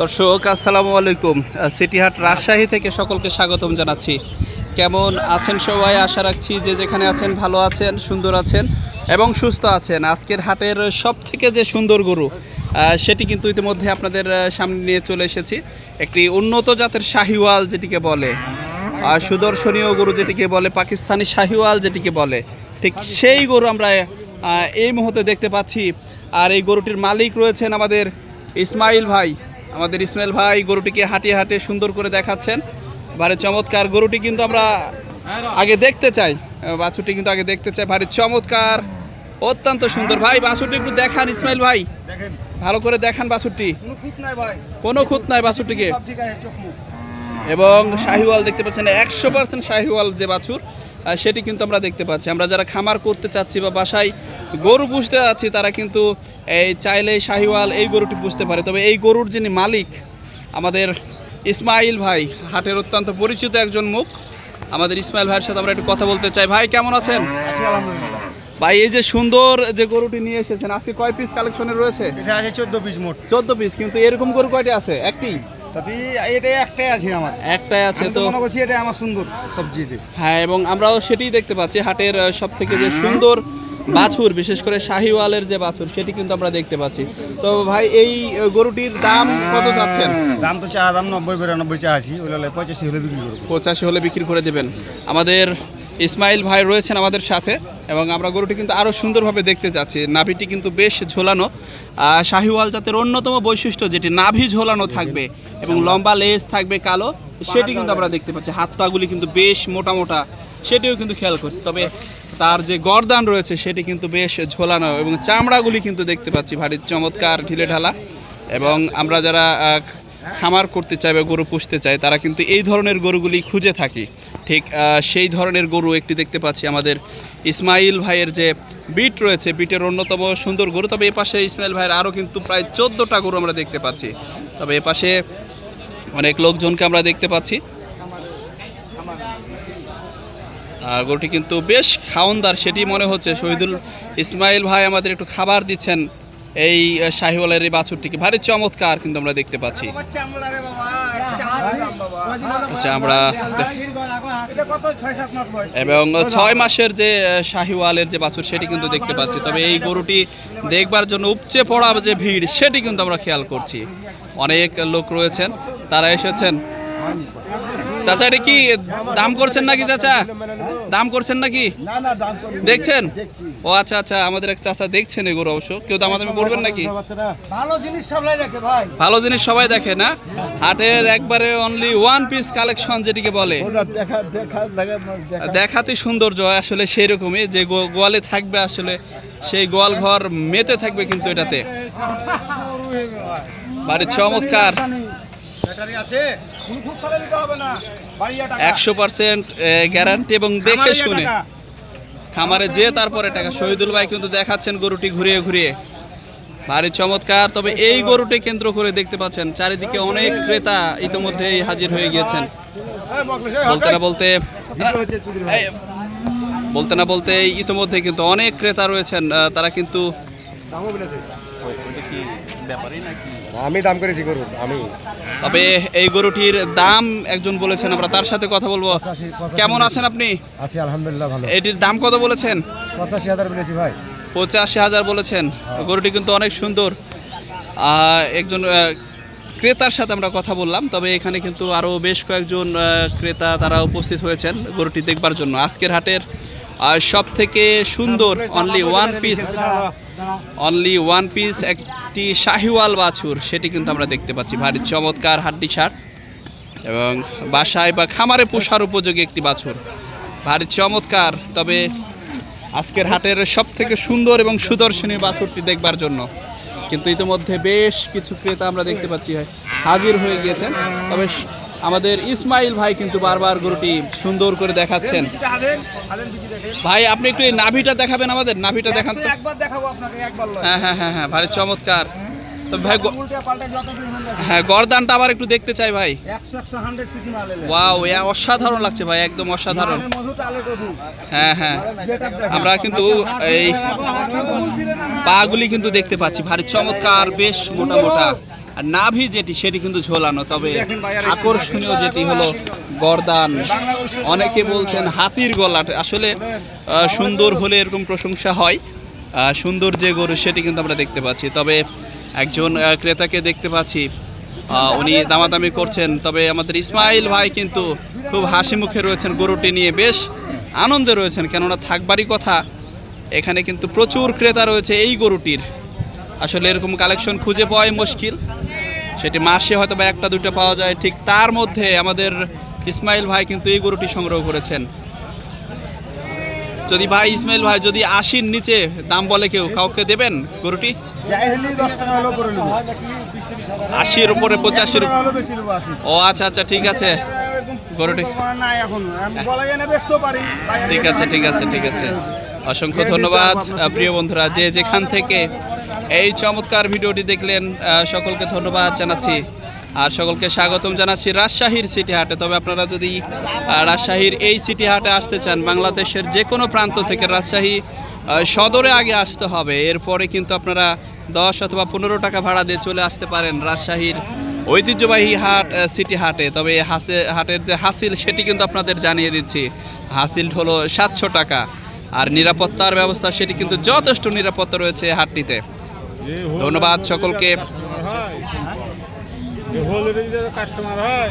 দর্শক, আসসালামু আলাইকুম। সিটিহাট রাজশাহী থেকে সকলকে স্বাগতম জানাচ্ছি। কেমন আছেন সবাই? আশা রাখছি যে যেখানে আছেন ভালো আছেন, সুন্দর আছেন এবং সুস্থ আছেন। আজকের হাটের সব থেকে যে সুন্দর গরু সেটি কিন্তু ইতিমধ্যে আপনাদের সামনে নিয়ে চলে এসেছি। একটি উন্নত জাতের শাহিওয়াল যেটিকে বলে, আর সুদর্শনীয় গরু যেটিকে বলে, পাকিস্তানি শাহিওয়াল যেটিকে বলে, ঠিক সেই গরু আমরা এই মুহূর্তে দেখতে পাচ্ছি। আর এই গরুটির মালিক রয়েছেন আমাদের ইসমাইল ভাই আমাদের ইসমাইল ভাই গরুটিকে হাঁটিয়ে হাঁটিয়ে সুন্দর করে দেখাচ্ছেন। ভারী চমৎকার গরুটি কিন্তু আমরা আগে দেখতে চাই। আহ, বাছুরটি কিন্তু আগে দেখতে চাই। ভারী চমৎকার অত্যন্ত সুন্দর। ভাই বাছুরটি একটু দেখান ইসমাইল ভাই। ভালো করে দেখান বাছুরটি। কোনো খুঁত নাই বাছুরটিকে। এবং শাহিওয়াল দেখতে পাচ্ছেন একশো পার্সেন্ট শাহিওয়াল যে বাছুর। সেটি কিন্তু আমরা দেখতে পাচ্ছি। আমরা যারা খামার করতে চাচ্ছি বা বাসায় গরু পুষতে চাচ্ছি তারা কিন্তু এই চাইলে শাহিওয়াল এই গরুটি পুষতে পারে। তবে এই গরুর যিনি মালিক আমাদের ইসমাইল ভাই হাটের অত্যন্ত পরিচিত একজন মুখ আমাদের ইসমাইল ভাইয়ের সাথে আমরা একটু কথা বলতে চাই। ভাই কেমন আছেন? ভাই এই যে সুন্দর যে গরুটি নিয়ে এসেছেন আজকে কয় পিস কালেকশনে রয়েছে? এটা আছে চোদ্দ পিস মোট। চোদ্দ পিস কিন্তু এরকম গরু কয়টি আছে? একটি? একটাই আছে আমার। একটাই আছে তো মনে করছি এটা আমার সুন্দর সবজিতে। হ্যাঁ এবং আমরাও সেটাই দেখতে পাচ্ছি হাটের সব থেকে যে সুন্দর বাছুর বিশেষ করে শাহিওয়ালের যে বাছুর সেটি কিন্তু আমরা দেখতে পাচ্ছি। তো ভাই এই গরুটির দাম কত চাচ্ছেন? দাম তো চা দাম নব্বই বিরানব্বই চা আছি ওই পঁচাশি হলে বিক্রি করব। পঁচাশি হলে বিক্রি করে দেবেন। আমাদের ইসমাইল ভাই রয়েছেন আমাদের সাথে এবং আমরা গরুটি কিন্তু আরও সুন্দরভাবে দেখতে চাচ্ছি। নাভিটি কিন্তু বেশ ঝোলানো। শাহিওয়াল জাতের অন্যতম বৈশিষ্ট্য যেটি নাভি ঝোলানো থাকবে এবং লম্বা লেজ থাকবে কালো, সেটি কিন্তু আমরা দেখতে পাচ্ছি। হাত পাগুলি কিন্তু বেশ মোটা মোটা, সেটিও কিন্তু খেয়াল করছি। তবে তার যে গরদান রয়েছে, সেটি কিন্তু বেশ ঝোলানো এবং চামড়াগুলি কিন্তু দেখতে পাচ্ছি। ভারী চমৎকার ঢিলে ঢালা এবং আমরা যারা খামার করতে চাই বা গরু পুষতে চায়, তারা কিন্তু এই ধরনের গরুগুলি খুঁজে থাকি। ঠিক সেই ধরনের গরু একটি দেখতে পাচ্ছি আমাদের ইসমাইল ভাইয়ের যে বিট রয়েছে, বিটের অন্যতম সুন্দর গরু। তবে এপাশে ইসমাইল ভাইয়ের আরও কিন্তু প্রায় চোদ্দোটা গরু আমরা দেখতে পাচ্ছি। তবে এপাশে অনেক লোকজনকে আমরা দেখতে পাচ্ছি। গরুটি কিন্তু বেশ খাওনদার, সেটি মনে হচ্ছে শহীদুল ইসমাইল ভাই আমাদের একটু খাবার দিচ্ছেন। এই শাহিওয়ালের এই বাছুরটিকে। ভারী চমৎকার কিন্তু আমরা দেখতে পাচ্ছি। আচ্ছা আমরা এবং ছয় মাসের যে শাহিওয়ালের যে বাছুর সেটি কিন্তু দেখতে পাচ্ছি। তবে এই গরুটি দেখবার জন্য উপচে পড়া যে ভিড় সেটি কিন্তু আমরা খেয়াল করছি। অনেক লোক রয়েছেন তারা এসেছেন। চাচা এটা কি দাম করছেন নাকি চাচা? দাম করছেন নাকি? দেখছেন? ও আচ্ছা আচ্ছা আমাদের এক চাচা দেখছেন এগুলো অবশ্য। কেউ দামাদামি করবেন নাকি? ভালো জিনিস রাখে ভাই। ভালো জিনিস সবাই দেখে না? হাটের একবারে অনলি ওয়ান পিস কালেকশন যেটিকে বলে। দেখা দেখা দেখা দেখাতে সৌন্দর্য আসলে সেই রকমই যে গো- গোয়ালে থাকবে আসলে সেই গোয়াল ঘর মেতে থাকবে কিন্তু এটাতে। বাড়ির চমৎকার। ব্যাটারি আছে? একশো পার্সেন্ট গ্যারান্টি এবং দেখে শুনে। খামারে যে তারপরে টাকা। শহীদুল ভাই কিন্তু দেখাচ্ছেন গরুটি ঘুরিয়ে ঘুরিয়ে। ভারী চমৎকার তবে এই গরুটি কেন্দ্র করে দেখতে পাচ্ছেন চারিদিকে অনেক ক্রেতা ইতিমধ্যেই হাজির হয়ে গিয়েছেন। বলতে না বলতে বলতে না বলতে ইতিমধ্যে কিন্তু অনেক ক্রেতা রয়েছেন তারা কিন্তু আমি দাম করেছি গরু আমি। তবে এই গরুটির দাম একজন বলেছেন আমরা তার সাথে কথা বলব। কেমন আছেন আপনি? আছি আলহামদুলিল্লাহ ভালো। এটির দাম কত বলেছেন? পঁচাশি হাজার বলেছি ভাই। পঁচাশি হাজার বলেছেন। গরুটি কিন্তু অনেক সুন্দর। আহ, একজন ক্রেতার সাথে আমরা কথা বললাম তবে এখানে কিন্তু আরও বেশ কয়েকজন ক্রেতা তারা উপস্থিত হয়েছেন গরুটি দেখবার জন্য। আজকের হাটের সব থেকে সুন্দর only one piece only one piece একটি শাহিওয়াল বাছুর, সেটি কিন্তু আমরা দেখতে পাচ্ছি। ভারী চমৎকার হাড্ডি সার এবং বাসায় বা খামারে পোষার উপযোগী একটি বাছুর। ভারী চমৎকার, তবে আজকের হাটের সব থেকে সুন্দর এবং সুদর্শনী বাছুরটি দেখবার জন্য। কিন্তু ইতিমধ্যে বেশ কিছু ক্রেতা আমরা দেখতে পাচ্ছি, হাজির হয়ে গিয়েছেন। তবে আমাদের ইসমাইল ভাই কিন্তু বারবার গরুটি সুন্দর করে দেখাচ্ছেন। ভাই আপনি একটু নাভিটা দেখাবেন আমাদের? নাভিটা দেখান। হ্যাঁ হ্যাঁ হ্যাঁ হ্যাঁ ভারী চমৎকার। তো ভাই হ্যাঁ গরদানটা আবার একটু দেখতে চাই ভাই। ওয়াও অসাধারণ লাগছে ভাই একদম অসাধারণ। হ্যাঁ হ্যাঁ। আমরা কিন্তু এই পাগুলি কিন্তু দেখতে পাচ্ছি। ভারী চমৎকার বেশ মোটা মোটা। আর নাভি যেটি সেটি কিন্তু ঝোলানো। তবে আকর্ষণীয় যেটি হলো গরদান। অনেকে বলছেন হাতির গলা। আসলে সুন্দর হলে এরকম প্রশংসা হয়। সুন্দর যে গরু সেটি কিন্তু আমরা দেখতে পাচ্ছি। তবে একজন ক্রেতাকে দেখতে পাচ্ছি। উনি দামাদামি করছেন। তবে আমাদের ইসমাইল ভাই কিন্তু খুব হাসি মুখে রয়েছেন গরুটি নিয়ে। বেশ আনন্দে রয়েছেন কেননা থাকবারই কথা। এখানে কিন্তু প্রচুর ক্রেতা রয়েছে এই গরুটির। আসলে এরকম কালেকশন খুঁজে পাওয়াই মুশকিল। সেটি মাসে হয়তো বা একটা দুটো পাওয়া যায়। ঠিক তার মধ্যে আমাদের ইসমাইল ভাই কিন্তু এই গরুটি সংগ্রহ করেছেন। যদি ভাই ইসমাইল ভাই যদি আশির নিচে দাম বলে কেউ কাউকে দেবেন গরুটি? আশির উপরে পঁচাশির ও আচ্ছা আচ্ছা ঠিক আছে। গরুটি ঠিক আছে ঠিক আছে ঠিক আছে। অসংখ্য ধন্যবাদ প্রিয় বন্ধুরা, যে যেখান থেকে এই চমৎকার ভিডিওটি দেখলেন সকলকে ধন্যবাদ জানাচ্ছি। আর সকলকে স্বাগতম জানাচ্ছি রাজশাহীর সিটি হাটে। তবে আপনারা যদি রাজশাহীর এই সিটি হাটে আসতে চান, বাংলাদেশের যে কোনো প্রান্ত থেকে রাজশাহী সদরে আগে আসতে হবে। এরপরে কিন্তু আপনারা দশ অথবা পনেরো টাকা ভাড়া দিয়ে চলে আসতে পারেন রাজশাহীর ঐতিহ্যবাহী হাট সিটি হাটে। তবে হাসে হাটের যে হাসিল, সেটি কিন্তু আপনাদের জানিয়ে দিচ্ছি। হাসিল হলো সাতশো টাকা। আর নিরাপত্তার ব্যবস্থা সেটি কিন্তু যথেষ্ট নিরাপত্তা রয়েছে হাটটিতে। ধন্যবাদ সকলকে। কাস্টমার হয়।